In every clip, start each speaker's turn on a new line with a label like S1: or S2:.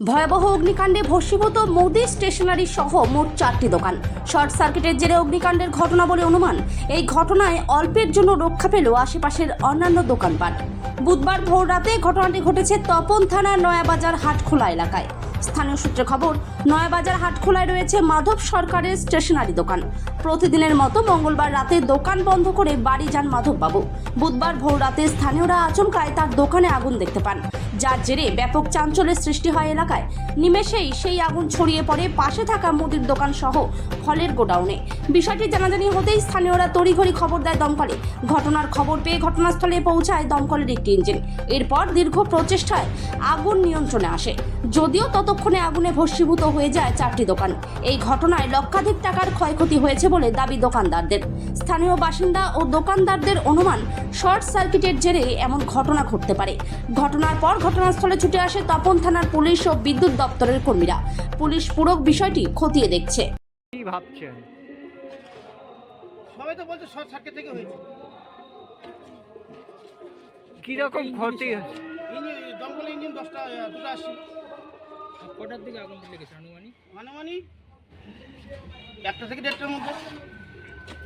S1: ভয়াবহ অগ্নিকাণ্ডে ভস্মীভূত মোদি স্টেশনারি সহ মোট চারটি দোকান। শর্ট সার্কিটের জেরে অগ্নিকাণ্ডের ঘটনা বলে অনুমান। এই ঘটনায় অল্পের জন্য রক্ষা পেল আশেপাশের অন্যান্য দোকানপাট। বুধবার ভোর রাতে ঘটনাটি ঘটেছে তপন থানার নয়াবাজার হাটখোলা এলাকায়। স্থানীয় সূত্রে খবর, নয়াবাজার হাটখোলায় রয়েছে মাধব সরকারের স্টেশনারি দোকান। প্রতিদিনের মতো মঙ্গলবার রাতে দোকান বন্ধ করে বাড়ি যান মাধববাবু। বুধবার ভোর রাতে স্থানীয়রা আচমকায় তার দোকানে আগুন দেখতে পান। যার জেরে ব্যাপক চাঞ্চল্যের সৃষ্টি হয় এলাকায়। নিমেষেই সেই আগুন ছড়িয়ে পড়ে পাশে থাকা মুদির দোকান সহ ফলের গোডাউনে। বিষয়টি জানাজানি হতেই স্থানীয়রা তড়িঘড়ি খবর দেয় দমকলে। ঘটনার খবর পেয়ে ঘটনাস্থলে পৌঁছায় দমকলের একটি ইঞ্জিন। এরপর দীর্ঘ প্রচেষ্টায় আগুন নিয়ন্ত্রণে আসে। যদিও ততক্ষণে আগুনে ভস্মীভূত হয়ে যায় চারটি দোকান। এই ঘটনায় লক্ষাধিক টাকার ক্ষয়ক্ষতি হয়েছে বলে দাবি দোকানদারদের। স্থানীয় বাসিন্দা ও দোকানদারদের অনুমান শর্ট সার্কিটের জেরে এমন ঘটনা ঘটতে পারে। ঘটনার পর ঘটনাস্থলে ছুটে আসে তপন থানার পুলিশ ও বিদ্যুৎ দপ্তরের কর্মীরা। পুলিশ পুরো বিষয়টি খতিয়ে দেখছে।
S2: কি ভাবছেন?
S3: সবাই তো বলছে শর্ট সার্কিট থেকে হয়েছে।
S2: কি রকম ক্ষতি
S3: ইঞ্জিন দমকলের ইঞ্জিন দশটা দুটো
S4: কটার দিকে আগুনটা লেগেছে? আনুমানিক
S3: একটা থেকে দেড়টার মধ্যে।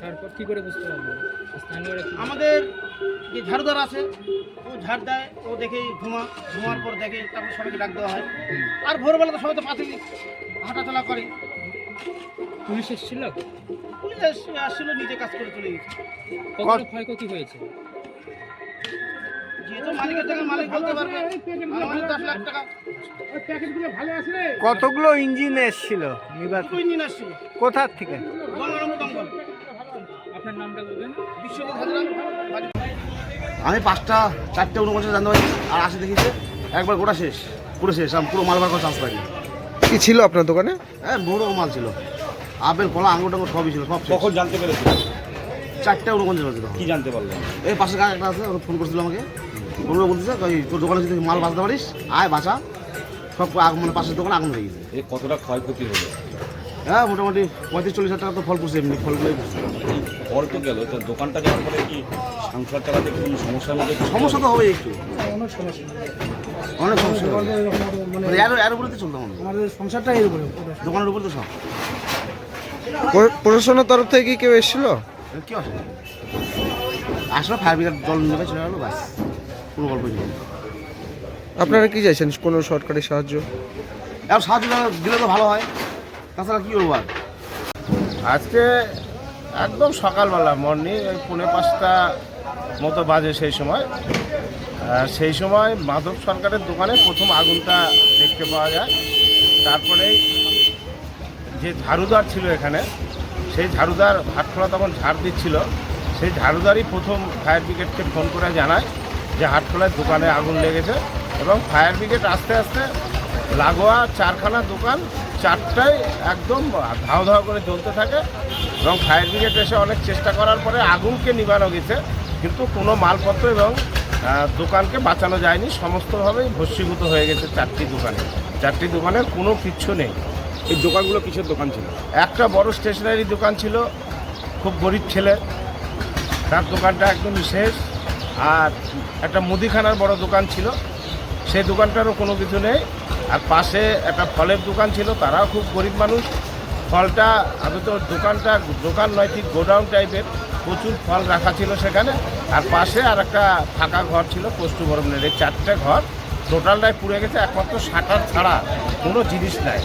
S4: তারপর কি করে বুঝতে পারব? স্থানীয়রা কি
S3: আমাদের যে ঝাড়ুদার আছে ও ঝাড় দেয় ও দেখে ধোঁয়া ধোঁয়ার পর দেখে তারপর সবাইকে ডাক দেওয়া হয়। আর ভোরবেলা তো সবাই তো পাশে হাঁটাচলা করে।
S4: পুলিশ এসেছিল?
S3: পুলিশ এসে- আসছিল নিজে কাজ করে চলে গেছে।
S4: কতটা ক্ষয়ক্ষতি হয়েছে?
S3: যেহেতু মালিকের থেকে মালিক বলতে পারবে। আনুমানিক দশ লাখ টাকা।
S2: কতগুলো ইঞ্জিন এসছিল?
S3: দুটো ইঞ্জিন আসছিল
S2: কোথার থেকে?
S3: গঙ্গারাম দমকল।
S4: আপনার নামটা বলবেন?
S3: বিশ্বজিৎ হাজরা
S5: আমি পাঁচটা চারটে উনপঞ্চাশ জানতে পারি আর আসে দেখিছে একবার গোটা শেষ পুরো শেষ আমি পুরো মাল বার করার চান্স পাইনি।
S6: কি ছিল আপনার দোকানে?
S5: হ্যাঁ বড় মাল ছিল। আপেল কলা আঙুর টাঙ্গুর সবই ছিল সব।
S7: কখন জানতে পেরেছি
S5: চারটে উনপঞ্চাশ বাজছিল
S7: কি জানতে পারলেন?
S5: এই পাশে গায়ে একটা আছে ফোন করছিল আমাকে। ফোন করে বলতেছে ওই তোর দোকানে যদি মাল বাঁচতে পারিস আয় বাঁচা। সব আগুন মানে পাশের দোকানে আগুন হয়ে গেছে।
S7: এ কতটা ক্ষয়ক্ষতি হলো?
S5: হ্যাঁ মোটামুটি পঁয়ত্রিশ চল্লিশ হাজার টাকা তো ফল পড়ছে এমনি ফলগুলোই।
S7: ফল তো গেল তো দোকানটা যাওয়ার পরে কি সংসার চালাতে কোনো সমস্যার মধ্যে
S5: সমস্যা তো
S7: হবে?
S5: হবেই একটু। অনেক সমস্যা। হবে। মানে এর এর উপরে তো চলতাম আমাদের সংসারটা এর উপরে। দোকানের উপরে তো সব।
S6: প্রশাসনের তরফ থেকে কি কেউ এসেছিল?
S5: কি আছে আসলে ফায়ার ব্রিগেড জল নেবে চলে গেলো ব্যাস। কোনো গল্প নেই।
S6: আপনারা কি চাইছেন? কোনো সরকারি সাহায্য?
S5: এখন সাহায্য দিলে তো ভালো হয়। তাছাড়া কী করব আর?
S8: আজকে একদম সকালবেলা মর্নিং ওই পৌনে পাঁচটা মতো বাজে সেই সময়। সেই সময় মাধব সরকারের দোকানে প্রথম আগুনটা দেখতে পাওয়া যায়। তারপরেই যে ঝাড়ুদার ছিল এখানে, সেই ঝাড়ুদার হাটখোলা তখন ঝাড় দিচ্ছিল। সেই ঝাড়ুদারই প্রথম ফায়ার ব্রিগেডকে ফোন করে জানায় যে হাটখোলায় দোকানে আগুন লেগেছে এবং ফায়ার ব্রিগেড আস্তে আস্তে লাগোয়া চারখানা দোকান চারটায় একদম ধাও ধাও করে জ্বলতে থাকে এবং ফায়ার ব্রিগেড এসে অনেক চেষ্টা করার পরে আগুনকে নিবানো গেছে কিন্তু কোনো মালপত্র এবং দোকানকে বাঁচানো যায়নি। সমস্তভাবেই ভস্মীভূত হয়ে গেছে চারটি দোকানে। চারটি দোকানের কোনো কিচ্ছু নেই।
S7: এই দোকানগুলো কিসের দোকান ছিল?
S8: একটা বড় স্টেশনারি দোকান ছিল। খুব গরিব ছেলে। তার দোকানটা একদম শেষ আর একটা মুদিখানার বড় দোকান ছিল। সেই দোকানটারও কোনো কিছু নেই। আর পাশে একটা ফলের দোকান ছিল, তারাও খুব গরিব মানুষ। ফলটা, আমি তো দোকানটা, দোকান নয়, ঠিক গোডাউন টাইপের, প্রচুর ফল রাখা ছিল সেখানে। আর পাশে আর একটা ফাঁকা ঘর ছিল গরম এই চারটে ঘর টোটালটাই পুড়ে গেছে, একমাত্র শাটার ছাড়া কোনো জিনিস নাই।